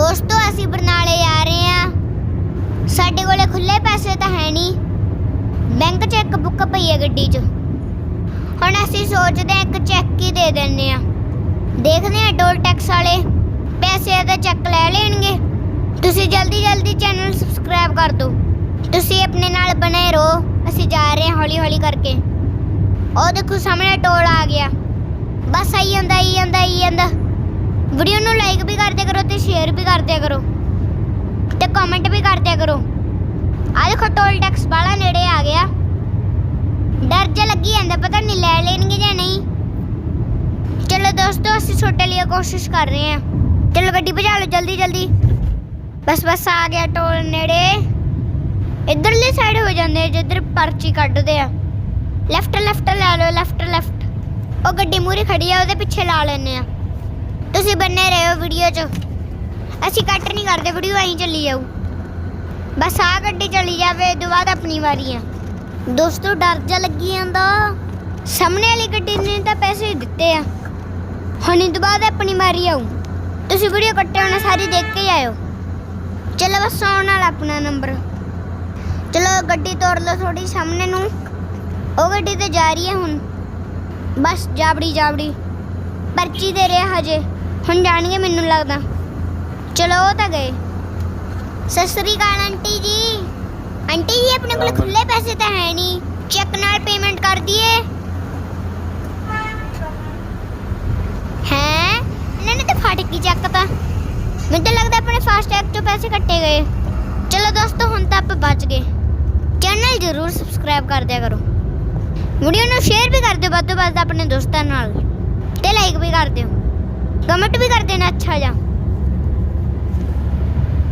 ਦੋਸਤੋ, ਅਸੀਂ ਬਰਨਾਲੇ ਆ ਰਹੇ ਆ ਸਾਡੇ ਕੋਲੇ ਖੁੱਲੇ ਪੈਸੇ ਤਾਂ ਹੈ ਨਹੀਂ। ਬੈਂਕ 'ਚ ਇੱਕ ਬੁੱਕ ਪਈ ਹੈ ਗੱਡੀ 'ਚ। ਹੁਣ ਅਸੀਂ ਸੋਚਦੇ ਹਾਂ ਇੱਕ ਚੈੱਕ ਹੀ ਦੇ ਦਿੰਨੇ ਆ ਦੇਖਦੇ ਹਾਂ ਟੋਲ ਟੈਕਸ ਵਾਲੇ ਪੈਸੇ ਦਾ ਚੈੱਕ ਲੈ ਲੈਣਗੇ। ਤੁਸੀਂ ਜਲਦੀ ਜਲਦੀ ਚੈਨਲ ਸਬਸਕ੍ਰਾਈਬ ਕਰ ਦਿਓ। ਤੁਸੀਂ ਆਪਣੇ ਨਾਲ ਬਣੇ ਰਹੋ। ਅਸੀਂ ਜਾ ਰਹੇ ਹਾਂ ਹੌਲੀ ਹੌਲੀ ਕਰਕੇ। ਉਹ ਦੇਖੋ, ਸਾਹਮਣੇ ਟੋਲ ਆ ਗਿਆ। ਬਸ ਆਈ ਜਾਂਦਾ ਆਈ ਜਾਂਦਾ ਆਈ ਜਾਂਦਾ। ਵੀਡੀਓ ਨੂੰ ਲਾਈਕ ਵੀ ਕਰਦੇ ਕਰੋ ਤੇ ਸ਼ੇਅਰ ਵੀ ਦਿਆ ਕਰੋ। ਤੇ ਕਮੈਂਟ ਵੀ ਕਰ ਦਿਆ ਕਰੋ। ਆ ਦੇਖੋ ਟੋਲ ਟੈਕਸ ਵਾਲਾ ਨੇੜੇ ਆ ਗਿਆ। ਡਰ ਜਿਹਾ ਲੱਗੀ ਜਾਂਦਾ, ਪਤਾ ਨਹੀਂ ਲੈ ਲੈਣਗੇ ਜਾਂ ਨਹੀਂ। ਚਲੋ ਦੋਸਤੋ, ਅਸੀਂ ਛੋਟੇ ਲਈ ਕੋਸ਼ਿਸ਼ ਕਰ ਰਹੇ ਹਾਂ। ਚਲੋ ਗੱਡੀ ਭਜਾ ਲਓ ਜਲਦੀ ਜਲਦੀ। ਬਸ ਬਸ ਆ ਗਿਆ ਟੋਲ ਨੇੜੇ। ਇਧਰਲੀ ਸਾਈਡ ਹੋ ਜਾਂਦੇ ਜਿੱਧਰ ਪਰਚੀ ਕੱਢਦੇ ਆ। ਲੈਫਟ ਲੈਫਟ ਲੈ ਲਓ ਲੈਫਟ ਲੈਫਟ ਉਹ ਗੱਡੀ ਮੂਰੇ ਖੜੀ ਆ, ਉਹਦੇ ਪਿੱਛੇ ਲਾ ਲੈਨੇ ਆ। ਤੁਸੀਂ ਬੰਨੇ ਰਹੋ ਵੀਡੀਓ 'ਚ। ਅਸੀਂ ਕੱਟ ਨਹੀਂ ਕਰਦੇ, ਵੀਡੀਓ ਐਂ ਚੱਲੀ ਜਾਊ। ਬਸ ਆ ਗੱਡੀ ਚਲੀ ਜਾਵੇ, ਇਹ ਤੋਂ ਬਾਅਦ ਆਪਣੀ ਵਾਰੀ ਆ। ਦੋਸਤੋ, ਡਰ ਜਾ ਲੱਗੀ ਜਾਂਦਾ। ਸਾਹਮਣੇ ਵਾਲੀ ਗੱਡੀ ਨੇ ਤਾਂ ਪੈਸੇ ਦਿੱਤੇ ਆ। ਹੁਣ ਇਹ ਤੋਂ ਬਾਅਦ ਆਪਣੀ ਵਾਰੀ ਆਉ ਤੁਸੀਂ ਵੀਡੀਓ ਕੱਟੇ ਹੋਣਾ, ਸਾਰੀ ਦੇਖ ਕੇ ਹੀ ਆਇਓ। ਚਲੋ ਬਸ, ਆਉਣ ਵਾਲਾ ਆਪਣਾ ਨੰਬਰ ਚਲੋ, ਗੱਡੀ ਤੋੜ ਲਓ ਥੋੜੀ ਸਾਹਮਣੇ ਨੂੰ। ਉਹ ਗੱਡੀ ਤੇ ਜਾ ਰਹੀ ਹੈ ਹੁਣ। ਬਸ ਜਾਬੜੀ ਜਾਬੜੀ ਪਰਚੀ ਦੇ ਰਿਹਾ ਹਜੇ। ਹੁਣ ਜਾਣਗੇ, ਮੈਨੂੰ ਲੱਗਦਾ। ਚਲੋ ਉਹ ਤਾਂ ਗਏ ਸਤਿ ਸ੍ਰੀ ਅਕਾਲ ਆਂਟੀ ਜੀ ਆਂਟੀ ਜੀ ਆਪਣੇ ਕੋਲ ਖੁੱਲੇ ਪੈਸੇ ਤਾਂ ਹੈ ਨਹੀਂ ਚੈੱਕ ਨਾਲ ਪੇਮੈਂਟ ਕਰ ਦਈਏ ਹੈ ਇਹਨਾਂ ਨੇ ਤਾਂ ਫੜ ਕੇ ਚੱਕ ਤਾਂ ਮੈਨੂੰ ਤਾਂ ਲੱਗਦਾ ਆਪਣੇ ਫਾਸਟੈਗ ਤੋਂ ਪੈਸੇ ਕੱਟੇ ਗਏ ਚਲੋ ਦੋਸਤੋ ਹੁਣ ਤਾਂ ਆਪਾਂ ਬਚ ਗਏ ਚੈਨਲ ਜ਼ਰੂਰ ਸਬਸਕ੍ਰਾਈਬ ਕਰ ਦਿਆ ਕਰੋ ਵੀਡੀਓ ਨੂੰ ਸ਼ੇਅਰ ਵੀ ਕਰ ਦਿਓ ਵੱਧ ਤੋਂ ਵੱਧ ਆਪਣੇ ਦੋਸਤਾਂ ਨਾਲ ਤੇ ਲਾਈਕ ਵੀ ਕਰ ਦਿਓ ਕਮੈਂਟ ਵੀ ਕਰ ਦੇਣਾ ਅੱਛਾ ਜਿਹਾ